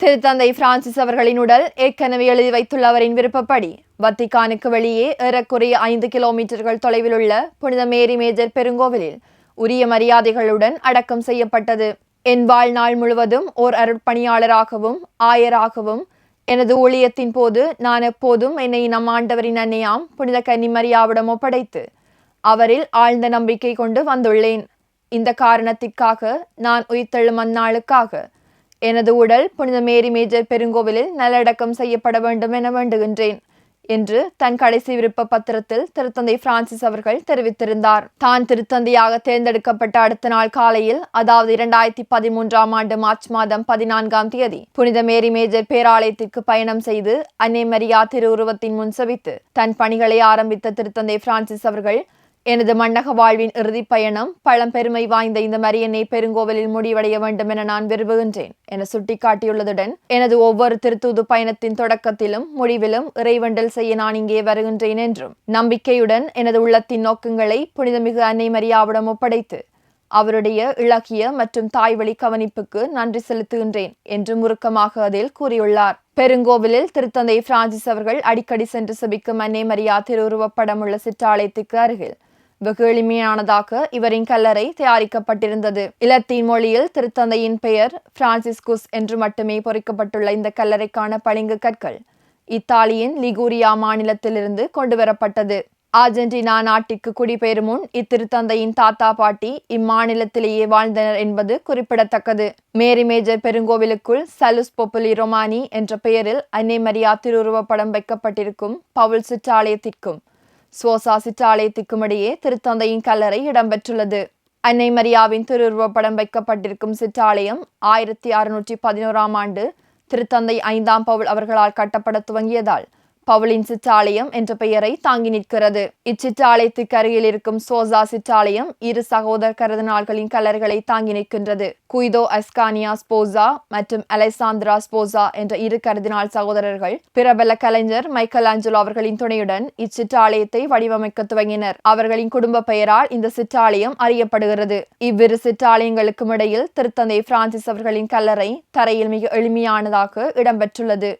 திருத்தந்தை பிரான்சிஸ் அவர்களின் உடல் ஏற்கனவே எழுதி வைத்துள்ள அவரின் விருப்பப்படி வத்திக்கானுக்கு வெளியே ஏறக்குறைய ஐந்து கிலோமீட்டர்கள் தொலைவில் உள்ள புனித மேரி மேஜர் பெருங்கோவிலில் உரிய மரியாதைகளுடன் அடக்கம் செய்யப்பட்டது. என் வாழ்நாள் முழுவதும் ஓர் அருட்பணியாளராகவும் ஆயராகவும் எனது ஊழியத்தின் போது நான் எப்போதும் என்னை நம் ஆண்டவரின் அன்னையாம் புனித கன்னிமரியாவிடம் ஒப்படைத்து அவரில் ஆழ்ந்த நம்பிக்கை கொண்டு வந்துள்ளேன். இந்த காரணத்திற்காக நான் உயிர்த்தெழும் அந்நாளுக்காக எனது உடல் புனித மேரி மேஜர் பெருங்கோவிலில் நல்லடக்கம் செய்யப்பட வேண்டும் என வேண்டுகின்றேன் என்று தன் கடைசி விருப்ப பத்திரத்தில் திருத்தந்தை பிரான்சிஸ் அவர்கள் தெரிவித்திருந்தார். தான் திருத்தந்தையாக தேர்ந்தெடுக்கப்பட்ட அடுத்த நாள் காலையில் அதாவது இரண்டாயிரத்தி பதிமூன்றாம் ஆண்டு மார்ச் மாதம் பதினான்காம் தேதி புனித மேரி மேஜர் பேராலயத்திற்கு பயணம் செய்து அன்னை மரியா திருவுருவத்தின் முன் செவித்து தன் பணிகளை ஆரம்பித்த திருத்தந்தை பிரான்சிஸ் அவர்கள் எனது மண்ணக வாழ்வின் இறுதிப் பயணம் பழம்பெருமை வாய்ந்த இந்த மரியன்னை பெருங்கோவிலில் முடிவடைய வேண்டும் என நான் விரும்புகின்றேன் என சுட்டிக்காட்டியுள்ளதுடன் எனது ஒவ்வொரு திருத்தூது பயணத்தின் தொடக்கத்திலும் முடிவிலும் இறைவண்டல் செய்ய நான் இங்கே வருகின்றேன் என்றும் நம்பிக்கையுடன் எனது உள்ளத்தின் நோக்கங்களை புனிதமிகு அன்னை மரியாவிடம் ஒப்படைத்து அவருடைய இலக்கிய மற்றும் தாய்வழி கவனிப்புக்கு நன்றி செலுத்துகின்றேன் என்று முறுக்கமாக அதில் கூறியுள்ளார். பெருங்கோவிலில் திருத்தந்தை பிரான்சிஸ் அவர்கள் அடிக்கடி சென்று சபிக்கும் அன்னை மரியா திருவுருவப்படம் உள்ள சிற்றாலயத்துக்கு அருகில் வெகு எளிமையானதாக இவரின் கல்லறை தயாரிக்கப்பட்டிருந்தது. இலத்தீன் மொழியில் திருத்தந்தையின் பெயர் பிரான்சிஸ்குஸ் என்று மட்டுமே பொறிக்கப்பட்டுள்ள இந்த கல்லறைக்கான பளிங்கு கற்கள் இத்தாலியின் லிகூரியா மாநிலத்திலிருந்து கொண்டுவரப்பட்டது. அர்ஜென்டினா நாட்டிற்கு குடிபெயரும் முன் இத்திருத்தந்தையின் தாத்தா பாட்டி இம்மாநிலத்திலேயே வாழ்ந்தனர் என்பது குறிப்பிடத்தக்கது. மேரி மேஜர் பெருங்கோவிலுக்குள் சலுஸ் பொப்புலி ரொமானி என்ற பெயரில் அன்னை மரியா திருவுருவப்படம் வைக்கப்பட்டிருக்கும் பவுல் சிற்றாலயத்திற்கும் சோசா சிற்றாலயத்திற்கும் இடையே திருத்தந்தையின் கல்லறை இடம்பெற்றுள்ளது. அன்னை மரியாவின் திருவுருவப்படம் வைக்கப்பட்டிருக்கும் சிற்றாலயம் ஆயிரத்தி அறுநூற்றி பதினோராம் ஆண்டு திருத்தந்தை ஐந்தாம் பவுல் அவர்களால் கட்டப்பட துவங்கியதால் பவுலின் சிற்றாலயம் என்ற பெயரை தாங்கி நிற்கிறது. இச்சிற்றாலயத்துக்கு அருகில் இருக்கும் சோசா சிற்றாலயம் இரு சகோதர கருதினாள்களின் கலர்களை தாங்கி நிற்கின்றது. குய்தோ அஸ்கானியா ஸ்போசா மற்றும் அலெசாந்திரா ஸ்போசா என்ற இரு கருதினால் சகோதரர்கள் பிரபல கலைஞர் மைக்கேல் ஆஞ்சலோ அவர்களின் துணையுடன் இச்சிற்றாலயத்தை வடிவமைக்க துவங்கினர். அவர்களின் குடும்ப பெயரால் இந்த சிற்றாலயம் அறியப்படுகிறது. இவ்விரு சிற்றாலயங்களுக்கும் இடையில் திருத்தந்தை பிரான்சிஸ் அவர்களின் கல்லறை தரையில் மிக எளிமையானதாக இடம்பெற்றுள்ளது.